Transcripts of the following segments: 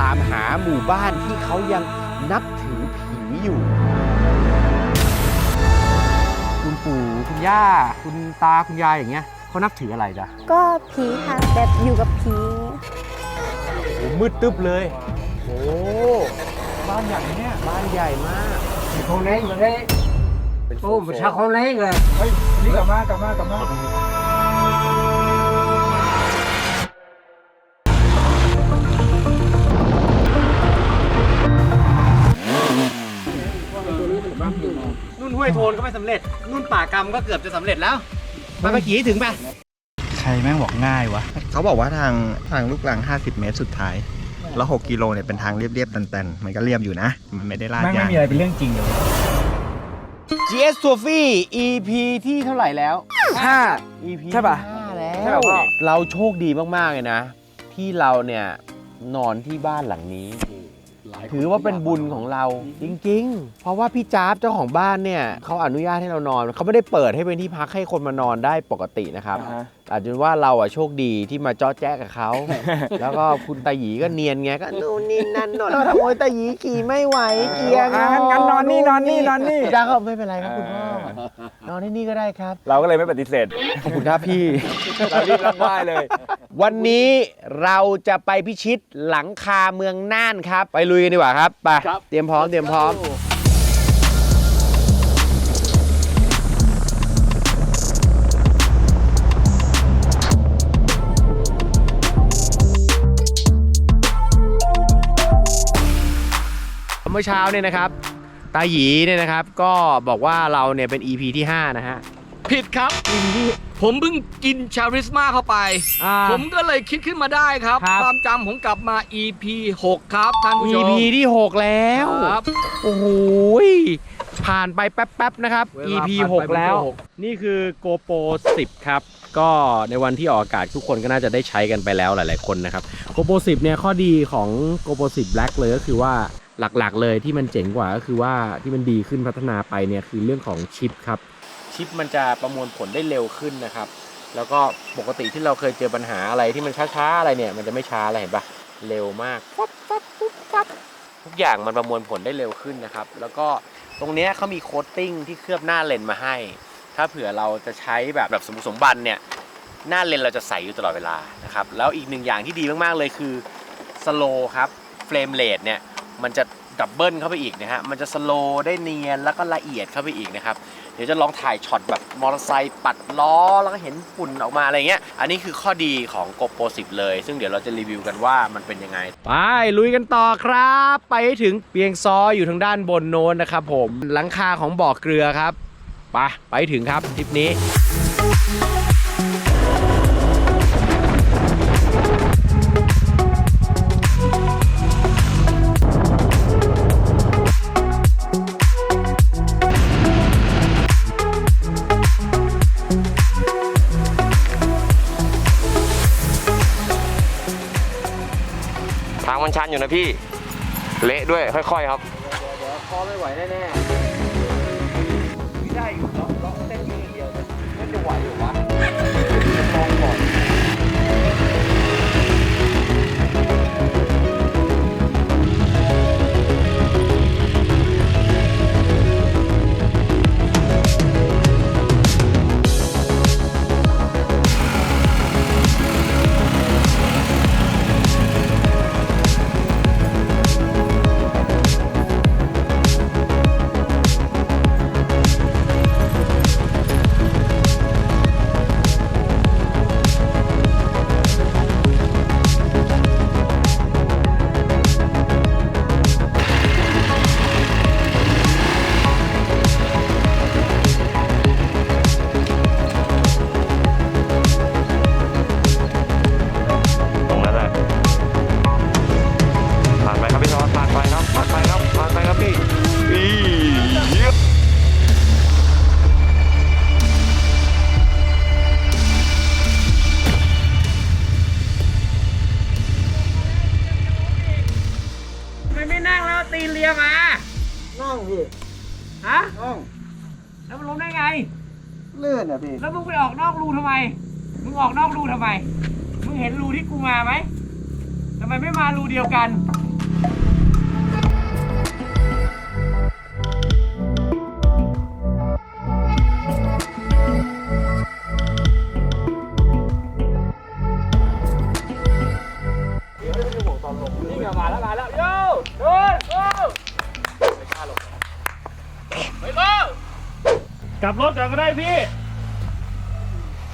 ตามหาหมู่บ้านที่เขายังนับถือผีอยู่ คุณปู่คุณย่า คุณตาคุณยายอย่างเงี้ยเขานับถืออะไรจ๊ะก็ผีค่ะแบบอยู่กับผีโอ้มืดตึ๊บเลยโอ้บ้านใหญ่เนี่ยบ้านใหญ่มาก con nén rồi đấy เป็น ô mà sao con nén rồi นี่กลับมากลับมากลับมา โทนก็ไม่สำเร็จนุ่นป่ากรรมก็เกือบจะสำเร็จแล้วไปไปขี่ให้ถึงไปใครแม่งบอกง่ายวะ เขาบอกว่าทางทางลูกรัง 50 เมตรสุดท้าย แล้ว 6 กิโลเนี่ยเป็นทางเรียบๆตันๆ มันก็เรียบอยู่นะ มันไม่ได้ลาดแม่งไม่ยางมีอะไรเป็นเรื่องจริงเลย GS t o f y EP ที่เท่าไหร่แล้ว ha EP ใช่ปะห้าแล้วใช่ปะพ่อเราโชคดีมาก ๆ เลยนะ ที่เราเนี่ย นอนที่บ้านหลังนี้ ถือว่าเป็นบุญของเราจริง ๆ เพราะว่าพี่จ๊าบเจ้าของบ้านเนี่ยเขาอนุญาตให้เรานอนเขาไม่ได้เปิดให้เป็นที่พักให้คนมานอนได้ปกตินะครับอา จจะว่าเราอะโชคดีที่มาจ้อแจ๊กกับเขา แล้วก็คุณตาหยีก็เนียนไงก็นู่นนี่นั่นโน่นแล้วโอ้ยตาหยีขี่ไม่ไหวเกียร์อะงั้นงั้นนอนนี่นอนนี่นอนนี่พี่จ๊าบก็ไม่เป็นไรครับคุณพ่อนอนที่นี่ก็ได้ครับ เราก็เลยไม่ปฏิเสธขอบคุณครับพี่ เรารีบรับไหว้เลย วันนี้เราจะไปพิชิตหลังคาเมืองน่านครับ ไปลุยกันดีกว่าครับไปเตรียมพร้อมเตรียมพร้อม เมื่อเช้าเนี่ยนะครับ ตาหยีเนี่ยนะครับ ก็บอกว่าเราเนี่ยเป็น EP ที่ 5 นะฮะ ผิดครับ ผมเพิ่งกินชาริสมาเข้าไป อ่าผมก็เลยคิดขึ้นมาได้ครับ ครับ ความจำผมกลับมา EP 6 ครับท่านผู้ชม EP ที่ 6 แล้ว ครับ โอ้โหยผ่านไปแป๊บๆนะครับ เวลา EP ผ่านไป6 แล้ว เป็นหกนี่คือ GoPro 10 ครับ ก็ในวันที่ออกอากาศทุกคนก็น่าจะได้ใช้กันไปแล้วหลาย ๆ คนนะครับ GoPro 10 เนี่ยข้อดีของ GoPro 10 Black เลยก็คือว่า หลักๆ เลยที่มันเจ๋งกว่าก็คือว่าที่มันดีขึ้นพัฒนาไปเนี่ยคือเรื่องของชิปครับ ชิปมันจะประมวลผลได้เร็วขึ้นนะครับ แล้วก็ปกติที่เราเคยเจอปัญหาอะไรที่มันช้าๆอะไรเนี่ยมันจะไม่ช้าอะไรเห็นปะเร็วมากปั๊บปั๊บปุ๊บปั๊บทุกอย่างมันประมวลผลได้เร็วขึ้นนะครับ แล้วก็ตรงเนี้ยเขามีโคตติ้งที่เคลือบหน้าเลนมาให้ ถ้าเผื่อเราจะใช้แบบแบบสมบุกสมบันเนี่ยหน้าเลนเราจะใสอยู่ตลอดเวลานะครับ แล้วอีกหนึ่งอย่างที่ดีมากๆเลยคือสโลครับเฟรมเรทเนี่ย มันจะดับเบิลเข้าไปอีกนะฮะ มันจะสโลได้เนียนแล้วก็ละเอียดเข้าไปอีกนะครับ เดี๋ยวจะลองถ่ายช็อตแบบมอเตอร์ไซค์ปัดล้อแล้วก็เห็นฝุ่นออกมาอะไรเงี้ย อันนี้คือข้อดีของ GoPro 10 เลย ซึ่งเดี๋ยวเราจะรีวิวกันว่ามันเป็นยังไง ไปลุยกันต่อครับ ไปถึงเปียงซออยู่ทางด้านบนโน้นนะครับผม หลังคาของบ่อเกลือครับ ไปไปถึงครับทริปนี้ ทางมันชันอยู่นะพี่ เละด้วยค่อยๆครับเดี๋ยวคอไม่ไหวแน่ๆไม่ได้อยู่ล็อกล็อกเส้นนี้เดียวมันจะไหวหรือวะจะมองก่อน แล้วมาแล้วโย่โย่โย่ไม่กล้าลงไม่ลงกลับรถก่อนก็ได้พี่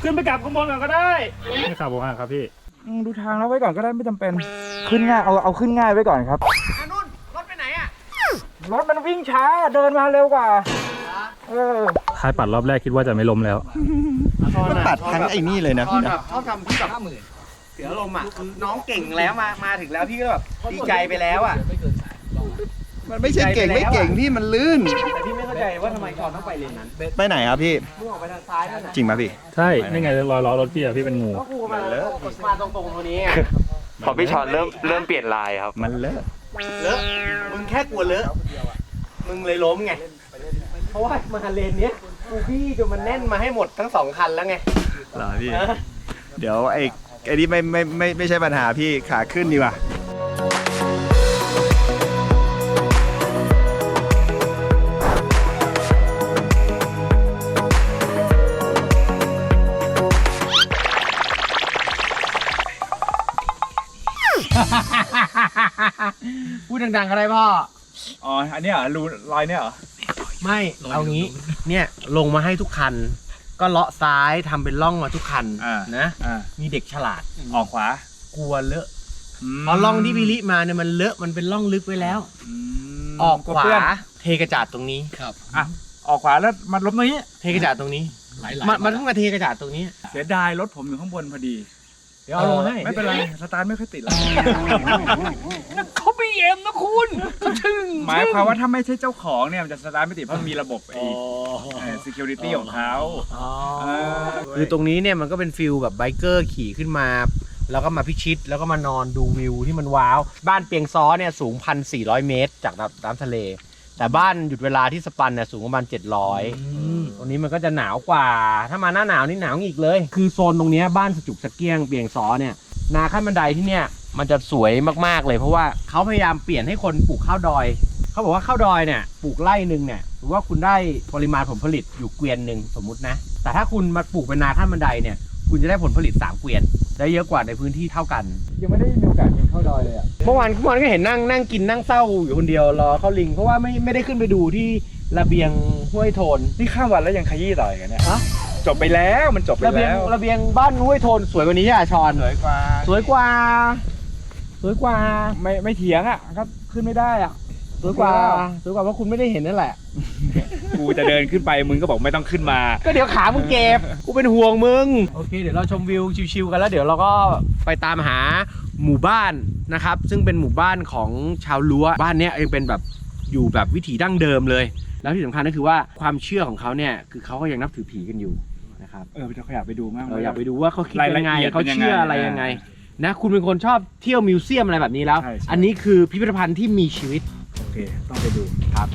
ขึ้นไปกลับข้างบนก่อนก็ได้ไม่ขับผมอะครับพี่ดูทางแล้วไว้ก่อนก็ได้ไม่จำเป็น ขึ้นง่ายเอาเอาขึ้นง่ายไว้ก่อนครับอานุ่นรถไปไหนอะรถมันวิ่งช้าเดินมาเร็วกว่าเออท้ายปัดรอบแรกคิดว่าจะไม่ล้มแล้ว มันตัดทั้งไอ้นี่เลยนะชอพี่บแบนะบชอบทำที่แบบ เสียลมณ์อะคือน้องเก่งแล้วมามาถึงแล้วพี่ก็แบบดีใจไปแล้วอะมันไม่ใช่เก่งไม่เก่งพี่มันลื่น แต่พี่ไม่เข้าใจว่าทำไมชอนต้องไปเลนนั้นไปไหนครับพี่มุ่งออกไปทางซ้ายนั่นน่ะจริงป่ะพี่ใช่นี่ไงรอยล้อรถพี่อะพี่เป็นงูก็ครูมามาตรงๆตัวนี้ไงพอพี่ชอนเริ่มเริ่มเปลี่ยนลายครับ มันเลอะเลอะมึงแค่กลัวเลอะมึงเลยล้มไงเพราะว่ามาเลนเนี้ยกูบี้จนมันแน่นมาให้หมดทั้งสองคันแล้วไงเหรอพี่เดี๋ยวไอ้ไอ้นี่ไม่ไม่ไม่ไม่ใช่ปัญหาพี่ขาขึ้นดีกว่าพูดดังๆก็ได้พ่อ อ๋อ อันนี้เหรอรูรอยเนี่ยเหรอ ไม่ เอางี้ เนี่ย ลงมาให้ทุกคัน ก็เลาะซ้ายทำเป็นร่องมาทุกคันอ่านะ อ่ามีเด็กฉลาดออกขวากลัวเลอะมเพราะร่องที่พิลิมาเนี่ยมันเลอะมันเป็นร่องลึกไว้แล้วมออกขวาเพื่นเทกระจาดตรงนี้อะออกขวาแล้วมันล้มตรงนี้ เทกระจาดตรงนี้มันมันต้องมาเทกระจาดตรงนี้ เสียดายรถผมอยู่ข้างบนพอดี เดี๋ยวเอาลงให้ ไม่เป็นไร สตาร์ทไม่ค่อยติดหรอกเขาบีเอ็ มนะคุณเขาถึงหมายความว่าถ้าไม่ใช่เจ้าของเนี่ยมันจะสตาร์ทไม่ติดเพราะมันมีระบบไอ้เอ่อ security ของเขาเออคือตรงนี้เนี่ยมันก็เป็นฟิลแบบไบเกอร์ขี่ขึ้นมา แล้วก็มาพิชิต แล้วก็มานอนดูวิวที่มันว้าว บ้านเปียงซ้อเนี่ยสูง 1,400 เมตร จากน้ำน้ำทะเล แต่บ้านหยุดเวลาที่สปันเนี่ยสูงประมาณ 700 ตรงนี้มันก็จะหนาวกว่า ถ้ามาหน้าหนาวนี่หนาวอีกเลย คือโซนตรงเนี้ยบ้านสจุกสะเกียงเปียงซ้อเนี่ยนาขั้นบันไดที่เนี่ย มันจะสวยมากๆเลย เพราะว่าเขาพยายามเปลี่ยนให้คนปลูกข้าวดอย เขาบอกว่าข้าวดอยเนี่ยปลูกไร่หนึ่งเนี่ยหรือว่าคุณได้ปริมาณผลผลิตอยู่เกวียนหนึ่งสมมุตินะ แต่ถ้าคุณมาปลูกเป็นนาขั้นบันไดเนี่ย คุณจะได้ผลผลิต 3 เกวียน ได้เยอะกว่าในพื้นที่เท่ากัน ยังไม่ได้มีโอกาสกินข้าวดอยเลยอะ เมื่อวานเมื่อวานก็เห็นนั่งนั่งกินนั่งเศร้าอยู่คนเดียวรอเข้าลิง เพราะว่าไม่ไม่ได้ขึ้นไปดูที่ระเบียงห้วยโทน นี่ข้ามวันแล้วยังขยี้ต่ออีกันเนี่ยฮะ จบไปแล้วมันจบไประเบียงแล้วระเบียงบ้านห้วยโทนสวยกว่านี้ใช่ไหมชอน สวยกว่า สวยกว่า สวยกว่าไม่ไม่เถียงอะครับขึ้นไม่ได้อะสวยกว่าสวยกว่าเพราะคุณไม่ได้เห็นนั่นแหละ กูจะเดินขึ้นไปมึงก็บอกไม่ต้องขึ้นมา ก็เดี๋ยวขามึงเก็บกูเป็นห่วงมึงโอเคเดี๋ยวเราชมวิวชิวๆกันแล้วเดี๋ยวเราก็ไปตามหาหมู่บ้านนะครับ ซึ่งเป็นหมู่บ้านของชาวลัวบ้านเนี้ยยังเป็นแบบอยู่แบบวิถีดั้งเดิมเลย แล้วที่สำคัญก็คือว่าความเชื่อของเขาเนี่ยคือเขาก็ยังนับถือผีกันอยู่นะครับเออเราอยากไปดูมากเราอยากไปดูว่าเขาคิดรายยัละงไงเอียดเขาเป็นยังไงเชื่ออะไรยังไง นะ คุณเป็นคนชอบเที่ยวมิวเซียมอะไรแบบนี้แล้ว ใช่ใช่ อันนี้คือพิพิธภัณฑ์ที่มีชีวิต โอเค ต้องไปดูครับ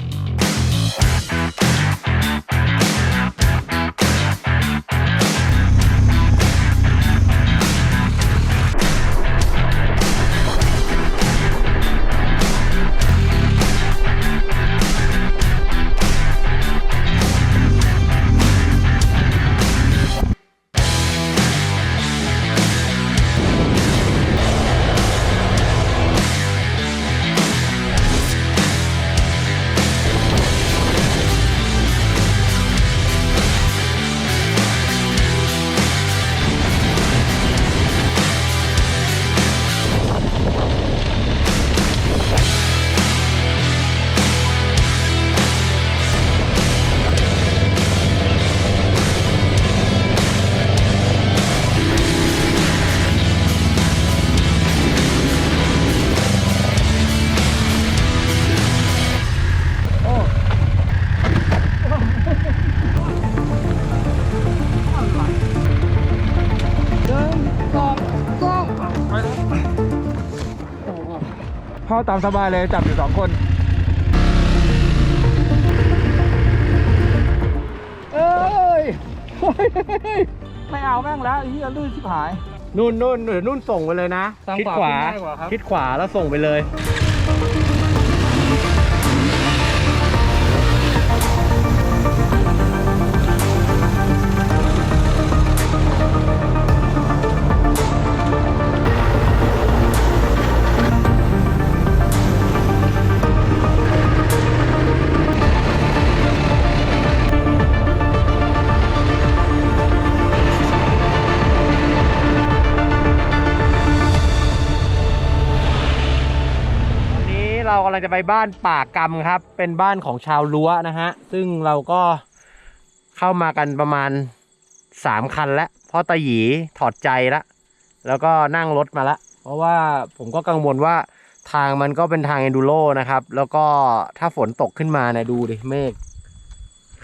พ่อตามสบายเลยจับอยู่สองคน เอ้ยไม่เอาแม่งแล้วไอ้เหี้ยลื่นชิบหาย นู่นนู่นเดี๋ยวนู่นส่งไปเลยนะทางคิดขวาขวาขึ้นง่ายกว่าครับคิดขวาแล้วส่งไปเลย เรากำลังจะไปบ้านป่ากรรมครับ เป็นบ้านของชาวรั้วนะฮะ ซึ่งเราก็เข้ามากันประมาณสามคันแล้วเพราะตาหยีถอดใจละแล้วก็นั่งรถมาละเพราะว่าผมก็กังวลว่าทางมันก็เป็นทางเอนดูโรนะครับ แล้วก็ถ้าฝนตกขึ้นมาเนี่ยดูดิเมฆ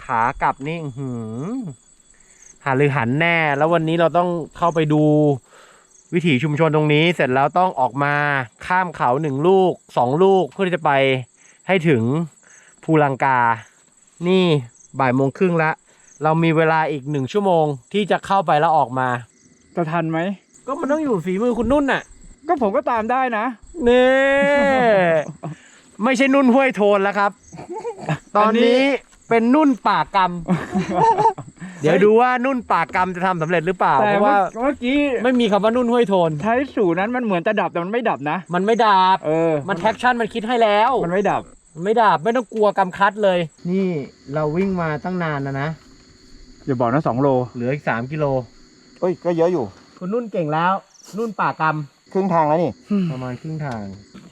ขากลับนี่หือหาหรือหันแน่ แล้ววันนี้เราต้องเข้าไปดู วิถีชุมชนตรงนี้เสร็จแล้วต้องออกมาข้ามเขาหนึ่งลูกสองลูกเพื่อที่จะไปให้ถึงภูลังกา นี่บ่ายโมงครึ่งละเรามีเวลาอีกหนึ่งชั่วโมงที่จะเข้าไปแล้วออกมา จะทันไหม ก็มันต้องอยู่ฝีมือคุณนุ่นน่ะ ก็ผมก็ตามได้นะนี่ไม่ใช่นุ่นห้วยโทนแล้วครับ ตอนนี้เป็นนุ่นป่ากรรม เดี๋ยวดูว่านุ่นป่ากรรมจะทำสำเร็จหรือเปล่า แต่เพราะเมื่อว่าเมื่อกี้ไม่มีคำว่านุ่นห้วยโทน ใช้สูตรนั้นมันเหมือนจะดับแต่มันไม่ดับนะ มันไม่ดาบ เออ มันแท็กชั่นมันคิดให้แล้ว มันไม่ดับ มันไม่ดาบไม่ต้องกลัวกำคัดเลย นี่เราวิ่งมาตั้งนานนะนะ อย่าบอกนะสองโลเหลืออีกสามกิโล เอ้ย ก็เยอะอยู่ คุณนุ่นเก่งแล้ว นุ่นป่ากรรมครึ่งทางแล้วนี่ ประมาณครึ่งทาง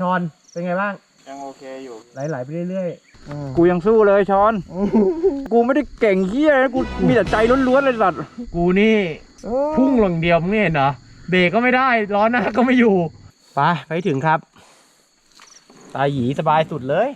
ชอนเป็นไงบ้าง ยังโอเคอยู่ ไหลๆไปเรื่อย กูยังสู้เลยชอน กูไม่ได้เก่งเฮียนะกูมีแต่ใจล้วนๆเลยสัตว์ๆกูนี่พุ่งลงเดียวมึงไม่เห็นเหรอเบรกก็ไม่ได้ล้อหน้าก็ไม่อยู่ ไปไปถึงครับ ตาหยีสบายสุดเลย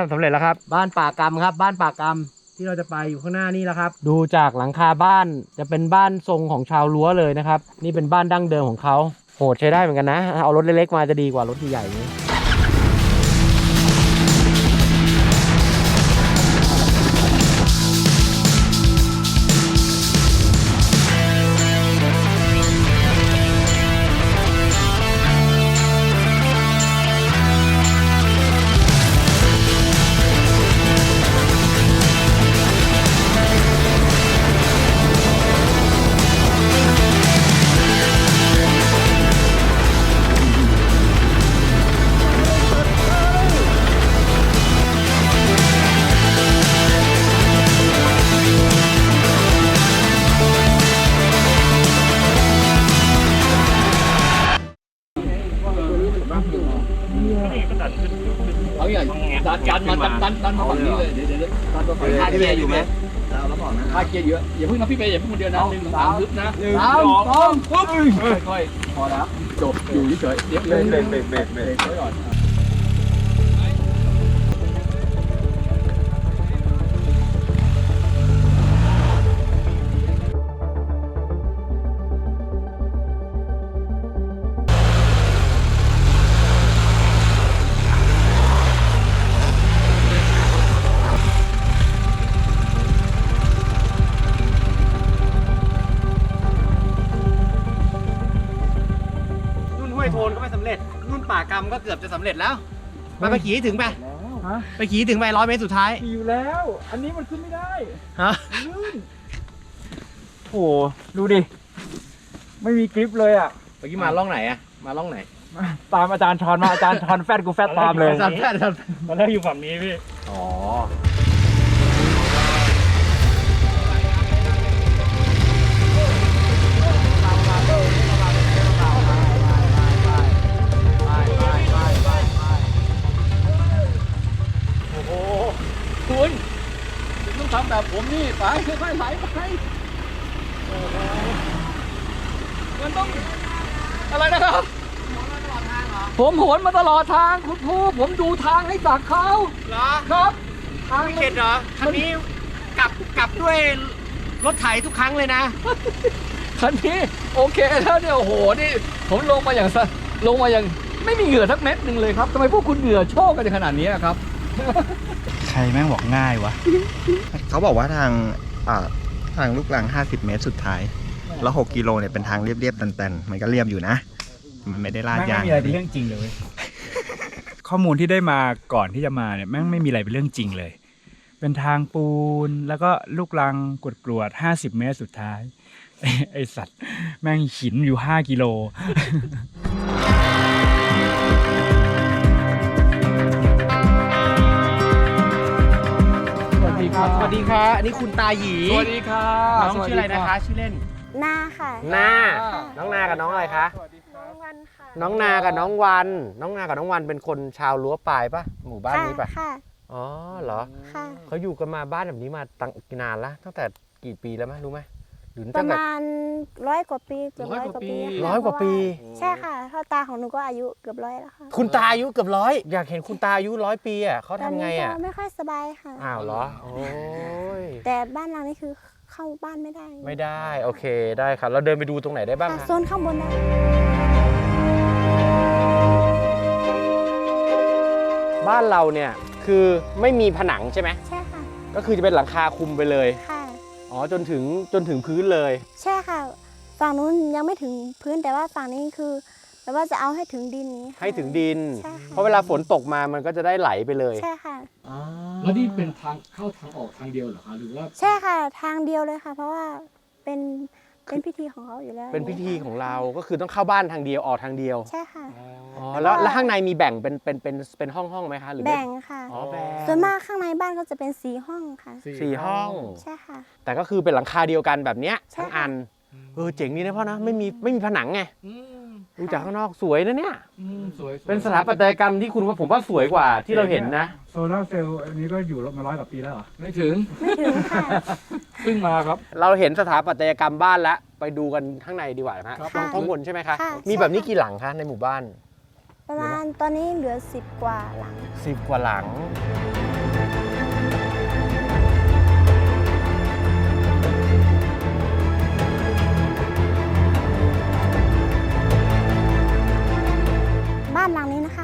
ทำสำเร็จแล้วครับ บ้านป่ากรรมครับ บ้านป่ากรรมที่เราจะไปอยู่ข้างหน้านี่แล้วครับ ดูจากหลังคาบ้านจะเป็นบ้านทรงของชาวรั้วเลยนะครับ นี่เป็นบ้านดั้งเดิมของเขาโหดใช้ได้เหมือนกันนะ เอารถเล็กๆมาจะดีกว่ารถใหญ่ๆอย่างนี้ อะอย่าเพิ่งนะพี่เบย์อย่าเพิ่งคนเดียวนะหนึ่งสามปึ๊บนะหนึ่งสองสองปึ๊บค่อยๆพอแล้วจบอยู่เฉยๆเดี๋ยวเบรกเบรกเบรกเบรกเบรกไว้ก่อนนุ่ำเร็จแล้วไปไปขี่ให้ถึงไปฮะไปขี่ให้ถึงไปร้อยเมตรสุดท้ายอยู่แล้ว อันนี้มันขึ้นไม่ได้ฮะโหดูดิ ไม่มีกริปเลยอะ เมื่อกี้มาล่องไหนอะมาล่องไหนตามอาจารย์ชอนมาอาจารย์ชอนแฟดกูแฟดตามเลยสัตว์แพทย์สัตว์ตอนแรกอยู่ฝั่งนี้พี่อ๋อ ไปค่อยๆไหลไปโอ้โหมันต้องอะไรนะครับผมโหนมาตลอดทางคุณครูผมดูทางให้จากเขาเหรอครับทางไม่เข็ดเหรอคันนี้กลับกลับด้วยรถไถทุกครั้งเลยนะคันนี้โอเคแล้วเนี่ยโอ้โหนี่ผมลงมาอย่างสะลงมาอย่างไม่มีเหงื่อสักเม็ดหนึ่งเลยครับทำไมพวกคุณเหงื่อโชกกันขนาดนี้ครับ ใครแม่งบอกง่ายวะ เขาบอกว่าทางอ่าทางลูกรัง 50 เมตรสุดท้าย แล้ว 6 กิโลเนี่ยเป็นทางเรียบๆแตนๆ มันก็เรียบอยู่นะ มันไม่ได้ลาดแม่งยาไม่ง มีอะไรเป็นเรื่องจริงเลยข้อมูลที่ได้มาก่อนที่จะมาเนี่ยแม่งไม่มีอะไรเป็นเรื่องจริงเลย เป็นทางปูนแล้วก็ลูกรังกรวดกรวดๆ50เมตรสุดท้ายไอ้ไอสัตว์ แม่งหินอยู่5กิโล ครับ สวัสดีครับอันนี้คุณตาหยีสวัสดีค่ะน้องชื่ออะไรนะคะ ชื่อเล่นหน้าค่ะนาน้องนากับน้องอะไรคะ น้องวันค่ะน้องนากับน้องวัน น้องนากับน้องวันเป็นคนชาวรั้วปลายปะหมู่บ้านนี้ปะค่ะ อ๋อเหรอค่ะ เขาอยู่กันมาบ้านแบบนี้มาตั้งนานละตั้งแต่กี่ปีแล้วไหมรู้ไหม หรือปตั้ระงแต่ มาณร้อยกว่าปีเกือบร้อยกว่าปีค่ะร้อยกว่าปีเพระใช่ค่ะเท่าตาของหนูก็อายุเกือบร้อยแล้วค่ะคุณตาอายุเกือบร้อยอยากเห็นคุณตาอายุร้อยปีอะเขาทำไงอะตนนี้ก็ไม่ค่อยสบายค่ะ อ้าวเหรอโอ้ยแต่บ้านหลังนี้คือเข้าบ้านไม่ได้ไม่ได้โอเคได้ครับเราเดินไปดูตรงไหนได้บ้างค่ะคะ โซนข้างบนได้ บ้านเราเนี่ยคือไม่มีผนังใช่ไหม ใช่ค่ะ ก็คือจะเป็นหลังคาคุมไปเลย ค่ะ อ๋อจนถึงจนถึงพื้นเลย ใช่ค่ะ ฝั่งนู้นยังไม่ถึงพื้นแต่ว่าฝั่งนี้คือแบบว่าจะเอาให้ถึงดินนี้ค่ะให้ถึงดิน ใช่ค่ะเพราะเวลาฝนตกมามันก็จะได้ไหลไปเลยใช่ค่ะ แล้วนี่เป็นทางเข้าทางออกทางเดียวเหรอคะหรือว่า ใช่ค่ะ ทางเดียวเลยค่ะ เพราะว่าเป็น เป็นพิธีของเขาอยู่แล้วเป็นพิธีของเราก็คือต้องเข้าบ้านทางเดียวออกทางเดียวใช่ค่ะ อ๋อแล้วแล้วข้างในมีแบ่งเป็นเป็นเป็นเป็นห้องห้องๆไหมคะหรือไม่แบ่งค่ะ อ๋อแบ่งส่วนมากข้างในบ้านก็จะเป็นสีห้องค่ะ สี่ห้อง ใช่ค่ะ แต่ก็คือเป็นหลังคาเดียวกันแบบเนี้ยใช่ทั้งค่ะอันเออเจ๋งดีนะพ่อนะไม่มีไม่มีผนังไงอืมดูจากข้างนอกสวยนะเนี่ยอืมสวยๆเป็นสถาปัตยกรรมที่คุณว่าผมว่าสวยกว่าที่เราเห็นนะ โซลาร์เซลล์อันนี้ก็อยู่มาร้อยกว่าปีแล้วเหรอ ไม่ถึง ไม่ถึงค่ะ เพิ่งมาครับ เราเห็นสถาปัตยกรรมบ้านแล้ว ไปดูกันข้างในดีกว่านะฮะครับตรงข้างบนใช่ไหมคะ ค่ะ มีแบบนี้กี่หลังคะในหมู่บ้าน ประมาณตอนนี้เหลือสิบกว่าหลังสิบกว่าหลัง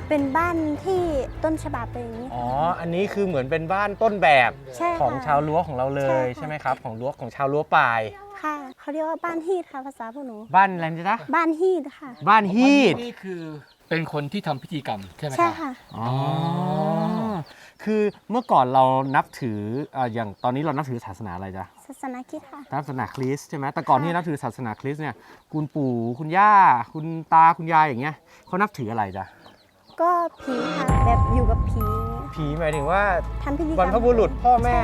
เป็นบ้านที่ต้นฉบับเป็นอย่างนี้ อ๋อ อันนี้คือเหมือนเป็นบ้านต้นแบบใช่ค่ะของชาวรั้วของเราเลยใช่ค่ะ ใช่ไหมครับ ของรั้วของชาวรั้วปลาย ค่ะเขาเรียกว่าบ้านฮีดค่ะภาษาพวกหนู บ้านอะไรนะจ๊ะบ้านฮีดค่ะ บ้านฮีดนี่คือเป็นคนที่ทำพิธีกรรมใช่ไหมใช่รับ ค่ะ อ๋อคือเมื่อก่อนเรานับถืออ่าอย่างตอนนี้เรานับถือศาสนาอะไรจ๊ะ ศาสนาคริดค่ะ ศาสนาคริสต์ใช่ไหมแต่ก่อนที่นับถือศาสนาคริสต์เนี่ย คุณปู่คุณย่า คุณตาคุณยายอย่างเงี้ยเขานับถืออะไรจ๊ะ ก็ผีค่ะแบบอยู่กับผีผีหมายถึงว่าทำพิธีกรบรรมรพบุรุษพ่อแม่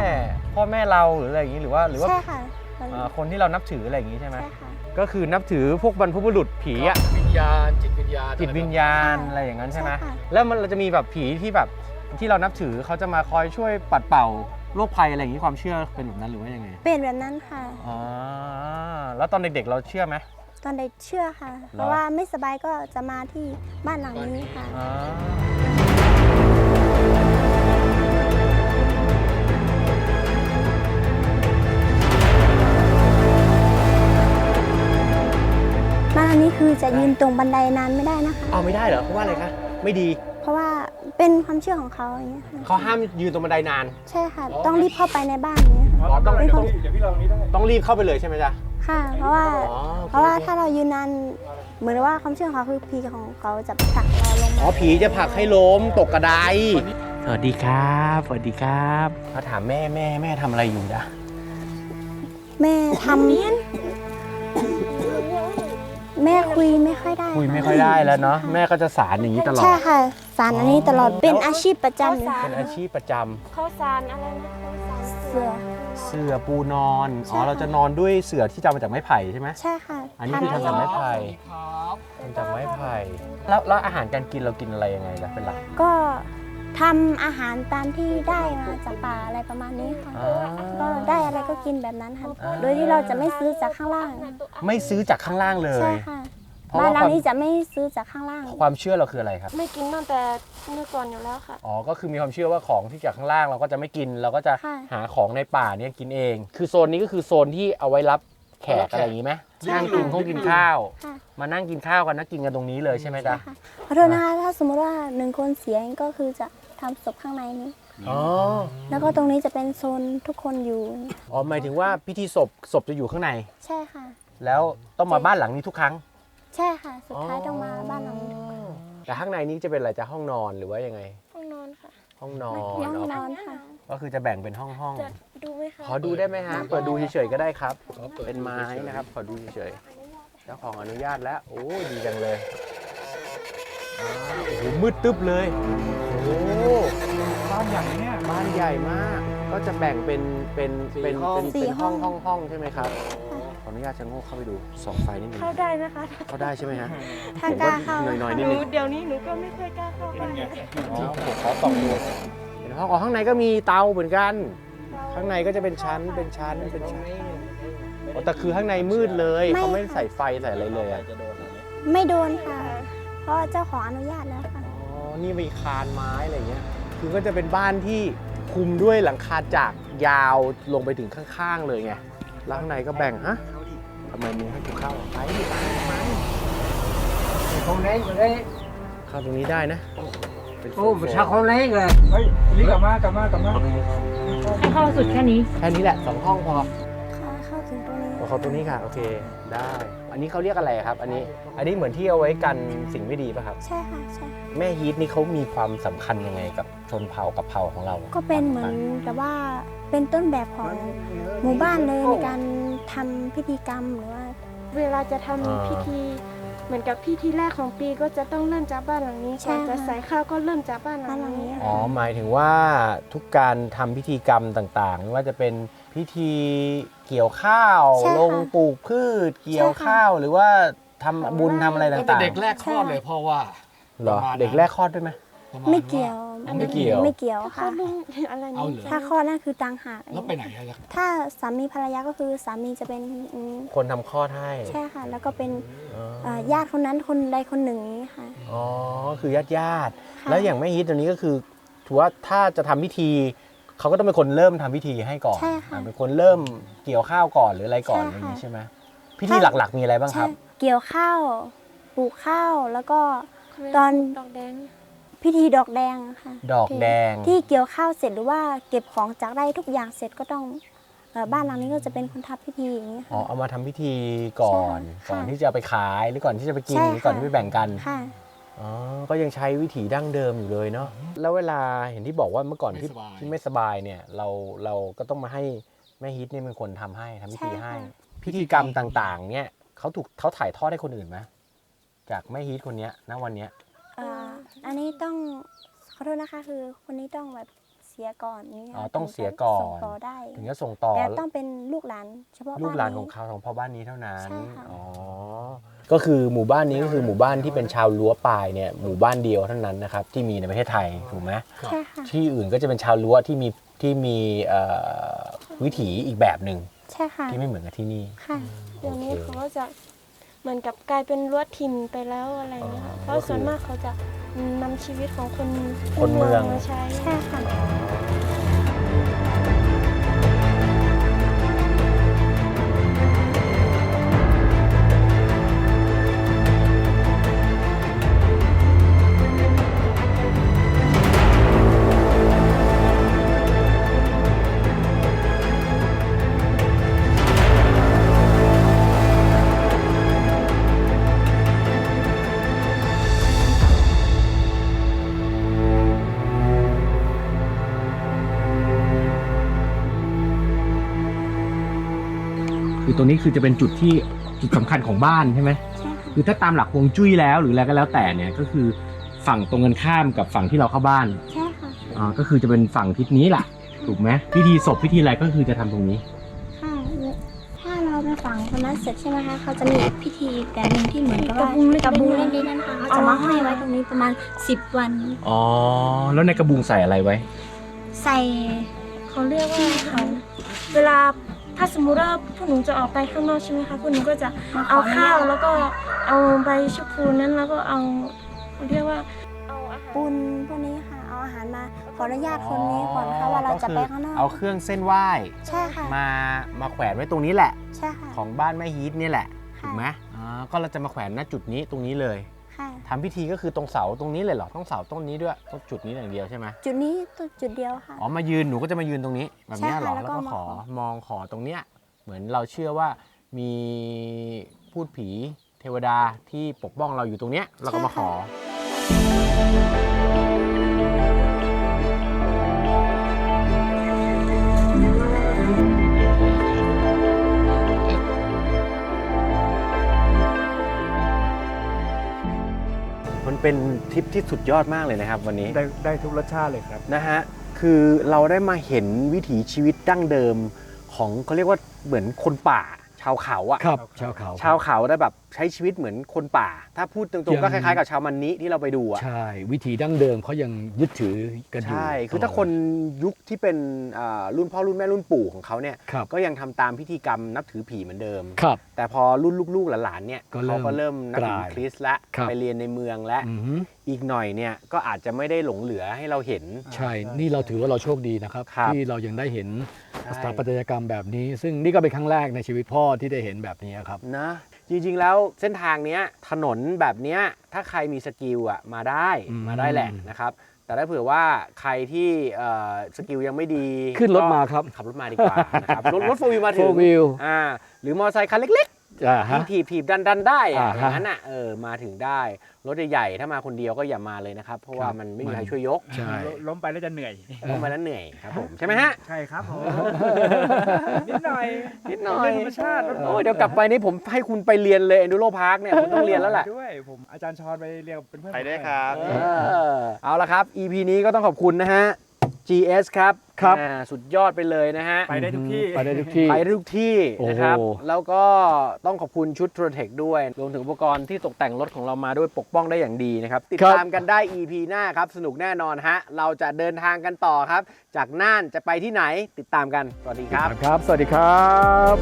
พ่อแม่เราหรืออะไรอย่างงี้หรือว่าหรือว่าใช่ค่ะอ่าคนที่เรานับถืออะไรอย่างงี้ใช่ไหมใช่ค่ะ ก็คือนับถือพวกบรรพบุรุษผีอะวิญญาณจิตวิญญาณจิตวิญญาณใช่อะไรอย่างนั้นใช่ไหมใช่ค่ะ แล้วมันเราจะมีแบบผีที่แบบที่เรานับถือเขาจะมาคอยช่วยปัดเป่าโรคภัยอะไรอย่างนี้ความเชื่อเป็นแบบนั้นหรือว่ายังไงเป็นแบบนั้นค่ะ อ๋อแล้วตอนเด็กๆเราเชื่อไหม ตอนเด็กเชื่อค่ะ เพราะว่าไม่สบายก็จะมาที่บ้านหลังนี้ค่ะอ๋อบ้านหลังนี้คือจะยืนตรงบันไดนานไม่ได้นะคะ เอาไม่ได้เหรอเพราะว่าอะไรคะไม่ดีเพราะว่าเป็นความเชื่อของเขาอย่างเงี้ยค่ะเขาห้ามยืนตรงบันไดนาน ใช่ค่ะ ต้องรีบเข้าไปในบ้านอย่างเงี้ยค่ะ อ๋อต้องเป็นต้คองนเดี๋ยวพี่ลองนี้ได้ ต้องรีบเข้าไปเลยใช่ไหมจ๊ะ ค่ะ เพราะว่า อ๋อโอเคเพราะว่าถ้าเรายืนนาน เหมือนว่าความเชื่อของเขาคือผีของเขาจะผลักเราลงอ๋อมาผีจะผลักให้ล้มตกกระไดสวัสดีครับ สวัสดีครับเขาถามแม่แม่แม่ทำอะไรอยู่จ๊ะแม่ทำแม่คุยไม่ค่อยได้คุยไม่ค่อยได้แล้วเนาะแม่ก็จะสารอย่างนี้ตลอด ใช่ค่ะ สารอันนี้ตลอด เป็นอาชีพประจำเลยเป็นอาชีพประจำข้าวสารอะไรนะเสือ เสื่อปูนอนใช่อ๋อค่ะเราจะนอนด้วยเสื่อที่ทำมาจากไม้ไผ่ใช่ไหม ใช่ค่ะอันนี้คือทำจากไม้ไผ่ครับทำจากไม้ไผ่แล้วแล้วอาหารการกินเรากินอะไรยังไงล่ะเป็นหลักก็ทำอาหารตามที่ได้มาจากป่าอะไรประมาณนี้ค่ะอ่าก็ได้อะไรก็กินแบบนั้นค่ะอ่าโดยที่เราจะไม่ซื้อจากข้างล่าง ไม่ซื้อจากข้างล่างเลย ใช่ค่ะ เพราะบ้านว่าหลัควางมนี้จะไม่ซื้อจากข้างล่าง ความเชื่อเราคืออะไรครับ ไม่กินตั้งแต่เมื่อก่อนอยู่แล้วค่ะ อ๋อ ก็คือมีความเชื่อว่าของที่จากข้างล่างเราก็จะไม่กิน เราก็จะค่ะ หาของในป่าเนี่ยกินเอง คือโซนนี้ก็คือโซนที่เอาไว้รับแขกอะไรอย่างนี้ไหมใช่นั่งกินค่ะคงกินข้าว ค่ะมานั่งกินข้าวกันนะกินกันตรงนี้เลยใช่ไหมจ๊ะ ค่ะขอโทษนะคะถ้าสมมติว่าหนึ่งคนเสียก็คือจะทำศพข้างในนี้ อ๋อ แล้วก็ตรงนี้จะเป็นโซนทุกคนอยู่ อ๋อหมายถึงว่าพิธีศพศพจะอยู่ข้างใน ใช่ค่ะ แล้วต้องมาบ้านหลังนี้ทุกครั้ง ใช่ค่ะ สุดท้ายต้องมาบ้านหลังนี้แต่ข้างในนี้จะเป็นอะไรจะห้องนอนหรือว่ายังไง ห้องนอนค่ะห้องนอนห้องนเนาะอนค่ะ ก็คือจะแบ่งเป็นห้องห้องจะดูไหมคะขอดูได้ไหมฮะเปิดดูเฉยๆก็ได้ครับ เป็นไม้นะครับ ขอดูเฉยๆเจ้าของอนุญาตแล้ว โอ้ยดีจังเลยอ่าโอ้โหมืดตึ๊บเลยโอ้บ้านอย่างเนี้ยบ้านใหญ่มาก ก็จะแบ่งเป็นเป็นเป็นเป็นสี่เป็นห้องห้ห้อองงห้องใช่ไหมครับขออนุ ญาตชะโงกเข้าไปดูส่องไฟนิดนึงเข้าได้นะคะเข้าได้ใช่ไหมฮะถ้ากล้าเข้าหน่อยหน่อยหนิดนูนึงเดี๋ยวนี้หนูก็ไม่ค่อยกล้าเข้าบ้านอ๋อผมขอส่องดูเป็นห้องอ๋อข้างในก็มีเตาเหมือนกัน ข้างในก็จะเป็นชั้นเป็นชั้นเป็นชั้นอ๋อแต่คือข้างในมืดเลยไม่เขาไม่ค่ะใส่ไฟใส่อะไรเลยอะไม่โดนค่ะ เพราะเจ้าของอนุญาตแล้วค่ะ อ๋อ นี่มีคานไม้อะไรเงี้ย คือก็จะเป็นบ้านที่คุมด้วยหลังคาจากยาวลงไปถึงข้างๆเลยไง แล้วข้างในก็แบ่งฮะ ทำไมมึงให้กูเข้าไปดิไปไป không lấy rồi đấy เข้าตรงนี้ได้นะเป็นโซ ô น mà sao không lấy rồi เฮ้ยนี่กลับมากลับมากลับมาให้เข้าสุดแค่นี้ แค่นี้แหละสองห้องพอเข้าถึงตรงนี้ขอเขาตรงนี้ค่ะ โอเค ได้ อันนี้เขาเรียกอะไรครับ อันนี้ อันนี้เหมือนที่เอาไว้กันสิ่งไม่ดีป่ะครับ ใช่ค่ะ ใช่ แม่ฮีทนี่เขามีความสำคัญยังไงกับ ชนเผ่ากับเผ่าของเรา ก็เป็นเหมือนกับว่าเป็นต้นแบบของหมู่บ้านเลยในการทำพิธีกรรมหรือว่า เวลาจะทำอ่าพิธีเหมือนกับพิธีแรกของปีก็จะต้องเริ่มจากบ้านหลังนี้ใช่ก่อนจะค่ะใส่ข้าวก็เริ่มจากบ้านหลับ้านงหลังนี้นี้อ๋อหมายถึงว่าทุกการทำพิธีกรรมต่างๆ ไม่ว่าจะเป็นพิธีเกี่ยวข้าวใช่ค่ะลงปลูกพืช เกี่ยวข้าวหรือว่าทำบุญทำอะไรตั้งต่างแต่เด็กแรกคลอดเลยเพราะว่าๆเหรอเด็กแรกคลอดด้วยไหม ประาณไม่เกี่ยวไม่เกี่ยว ไม่เกี่ยวข้าค่ะวลุงอะไรเอานี้เหรอ ถ้าคลอดนั่นคือต่างหากแล้วไปไหนอะจ๊ะถ้าสามีภรรยาก็คือสามีจะเป็นอืมคนทำคลอดให้ใช่ค่ะ แล้วก็เป็นอ๋อเอ่อญาติคนนั้นคนใดคนหนึ่งนี้ค่ะ อ๋อคือญาติญาติๆค่ะ แล้วอย่างแม่ฮีทตัวนี้ก็คือถือว่าถ้าจะทำพิธี เขาก็ต้องเป็นคนเริ่มทำพิธีให้ก่อนใช่ค่ะอ่าเป็นคนเริ่มเกี่ยวข้าวก่อนหรืออะไรก่อนใช่อย่างค่ะนี้ใช่ไหมพิธีหลักๆมีอะไรบ้างคใช่รับ เกี่ยวข้าวปลูกข้าวแล้วก็ ตอน ดอกแดง พิธีดอกแดงค่ะดอกแดงที่เกี่ยวข้าวเสร็จหรือว่าเก็บของจากไร่ทุกอย่างเสร็จก็ต้องเอ่อบ้านหลังนี้ก็จะเป็นคนทำพิธีอย่างนี้ยอ๋อเอามาทำพิธีก่อน ใช่ค่ะก่อนที่จะเอาไปขายหรือก่อนที่จะไปกินใช่หรือก่อนค่ะ ที่ไปแบ่งกันค่ะ อ๋อก็ยังใช้วิถีดั้งเดิมอยู่เลยเนาะแล้วเวลาเห็นที่บอกว่าเมื่อก่อนที่ไม่สบาย ที่ไม่สบายเนี่ย เราเราก็ต้องมาให้แม่ฮิตเนี่ยเป็นคนทำให้ทำพิธีใช่ค่ะ ให้ พิธีกรรมต่างๆ เนี่ยเขาถูกเขาถ่ายทอดให้คนอื่นไหมจากแม่ฮิตคนเนี้ยณวันเนี้ยเอ่ออันนี้ต้องขอโทษนะคะ คือคนนี้ต้องแบบเสียก่อนนี้ค่ะอ๋อต้องเสียก่อน ส่งต่อได้ถึงจะส่งต่อแต่ต้องเป็นลูกหลานเฉพาะลูกหลานบ้ ของเขาของพ่อบ้านนี้เท่านั้นใช่ค่ะ อ๋อก็คือหมู่บ้านนี้ก็คือหมู่บ้านที่เป็นชาวรั้วปลายเนี่ยหมู่บ้านเดียวเท่านั้นนะครับที่มีในประเทศไทยถูกไหมใช่ค่ะที่อื่นก็จะเป็นชาวรั้วที่มีที่มีเอ่อวิถีอีกแบบหนึ่งใช่ค่ะที่ไม่เหมือนกับที่นี่ ค่ะเดี๋ยวนี้โอเคเขาก็จะ เหมือนกับกลายเป็นรั้วถิ่นไปแล้วอะไรเงี้ยค่ะอ๋อเพราะส่วนมากเขาจะนำชีวิตของคนคนเมืองมาใช้ใช่ค่ะ คือตรงนี้คือจะเป็นจุดที่จุดสำคัญของบ้านใช่ไหมใช่ค่ะคือถ้าตามหลักฮวงจุ้ยแล้วหรืออะไรก็แล้วแต่เนี่ยก็คือฝั่งตรงกันข้ามกับฝั่งที่เราเข้าบ้านใช่ค่ะอ่าก็คือจะเป็นฝั่งทิศนี้แหละถูกไหมพิธีศพพิธีอะไรก็คือจะทำตรงนี้ค่ะถ้าเราไปฝังคนนั้นเสร็จใช่ไหมคะเขาจะมีพิธีแบบหนึงที่เหมือนกับกระว่าบุงเล็กๆกระบุงเล็กๆนั่นนะคะเขาจะมาห้อยไว้ตรงนี้ประมาณ 10 วัน อ๋อ แล้วในกระบุงใส่อะไรไว้ ใส่เขาเรียกว่าเขาเวลา ถ้าสมมุติว่าพวกหนูจะออกไปข้างนอกใช่ไหมคะพวกหนูก็จะเอาข้าวแล้วก็เอาใบชะพูนั้นแล้วก็เอาเขาเรียกว่าเอาอาหารปุนพวกนี้ค่ะ เอาอาหารมาขออนุญาตคนนี้ก่อนค่ะว่าเราจะไปข้างนอก เอาเครื่องเส้นไหว้ใช่ค่ะ มามาแขวนไว้ตรงนี้แหละ ใช่ค่ะ ของบ้านแม่ฮีทนี่แหละค่ะถูกไหมอ๋อก็เราจะมาแขวนณจุดนี้ตรงนี้เลย ค่ะ ทำพิธีก็คือตรงเสาตรงนี้เลยเหรอต้องเสาต้นนี้ด้วยต้องจุดนี้อย่างเดียวใช่ไหมจุดนี้ตัวจุดเดียวค่ะ อ๋อมายืนหนูก็จะมายืนตรงนี้แบบเนี้ยเหรอใช่ค่ะแล้แล้ววก็ก็ขอมาขอมองขอตรงเนี้ยเหมือนเราเชื่อว่ามีพูดผีเทวดาที่ปกป้องเราอยู่ตรงเนี้ยเราก็มาขอ เป็นทริปที่สุดยอดมากเลยนะครับวันนี้ ได้ได้ทุกรสชาติเลยครับ นะฮะ คือเราได้มาเห็นวิถีชีวิตดั้งเดิมของเขาเรียกว่าเหมือนคนป่า ชาวเขาอะครับชาวเขาชาวเขาได้แบบ ใช้ชีวิตเหมือนคนป่า ถ้าพูดตรงๆก็คยังล้ายๆกับชาวมันนิที่เราไปดูอะใช่ วิถีดั้งเดิมเขายังยึดถือกันอยู่ใช่คือตลถ้าดคนยุคที่เป็นอ่ารุ่นพ่อรุ่นแม่รุ่นปู่ของเขาเนี่ยครับก็ยังทำตามพิธีกรรมนับถือผีเหมือนเดิมครับแต่พอรุ่นลูกๆหลานๆเนี่ยก็เริ่เขามก็เริ่มนับถือกลายคริสต์และครับไปเรียนในเมืองและอือหืออีกหน่อยเนี่ยก็อาจจะไม่ได้หลงเหลือให้เราเห็น ใช่ นี่เราถือว่าเราโชคดีนะครับครับที่เรายังได้เห็นใช่สถาปัตยกรรมแบบนี้ ซึ่งนี่ก็เป็นครั้งแรกในชีวิตพ่อที่ได้เห็นแบบนี้ครับนะ จริงๆแล้วเส้นทางเนี้ยถนนแบบเนี้ยถ้าใครมีสกิลอะมาได้อืม มาได้แหละนะครับ แต่ถ้าเผื่อว่าใครที่เอ่อสกิลยังไม่ดีขึ้นรถก็มาครับขับรถมาดีกว่านะครับรถรถโฟวิวมาถึง Four wheel อ่าหรือมอเตอร์ไซค์คันเล็ก อ่าๆฮะที่ถีบถีบดันดันได้อะอ่าอฮะย่างนั้นอะเออมาถึงได้ รถใหญ่ๆถ้ามาคนเดียวก็อย่ามาเลยนะครับ เพราะว่าครับมันไม่มีมันใครช่วยยกใช่ ล้มไปแล้วจะเหนื่อย ลงมาแล้วเหนื่อยครับผมใช่ไหมฮะ ใช่ครับผมนินิดหน่อยนิดหน่อยเป็นธรรมชาติโอ้ยเดี๋ยวกลับไปนี่ผมให้คุณไปเรียนเลย Enduro Park เนี่ยคุณต้องเรียนแล้วแหละด้วย ผมอาจารย์ชอนไปเรียนกับเป็นเพื่อนไปด้วยครับ เออเอาละครับ EP นี้ก็ต้องขอบคุณนะฮะ GS ครับครับ อ่าสุดยอดไปเลยนะฮะ ไปได้ทุกที่ ไปได้ทุกที่ ไปได้ทุกที่นะครับ โอ้โห แล้วก็ต้องขอบคุณชุด t r o t e c ด้วย รวมถึงอุปกรณ์ที่ตกแต่งรถของเรามาด้วยปกป้องได้อย่างดีนะครับ ติดตามกันได้ EP หน้าครับ สนุกแน่นอนฮะ เราจะเดินทางกันต่อครับ จากน่านจะไปที่ไหนติดตามกัน สวัสดีครับ ครับ สวัสดีครับ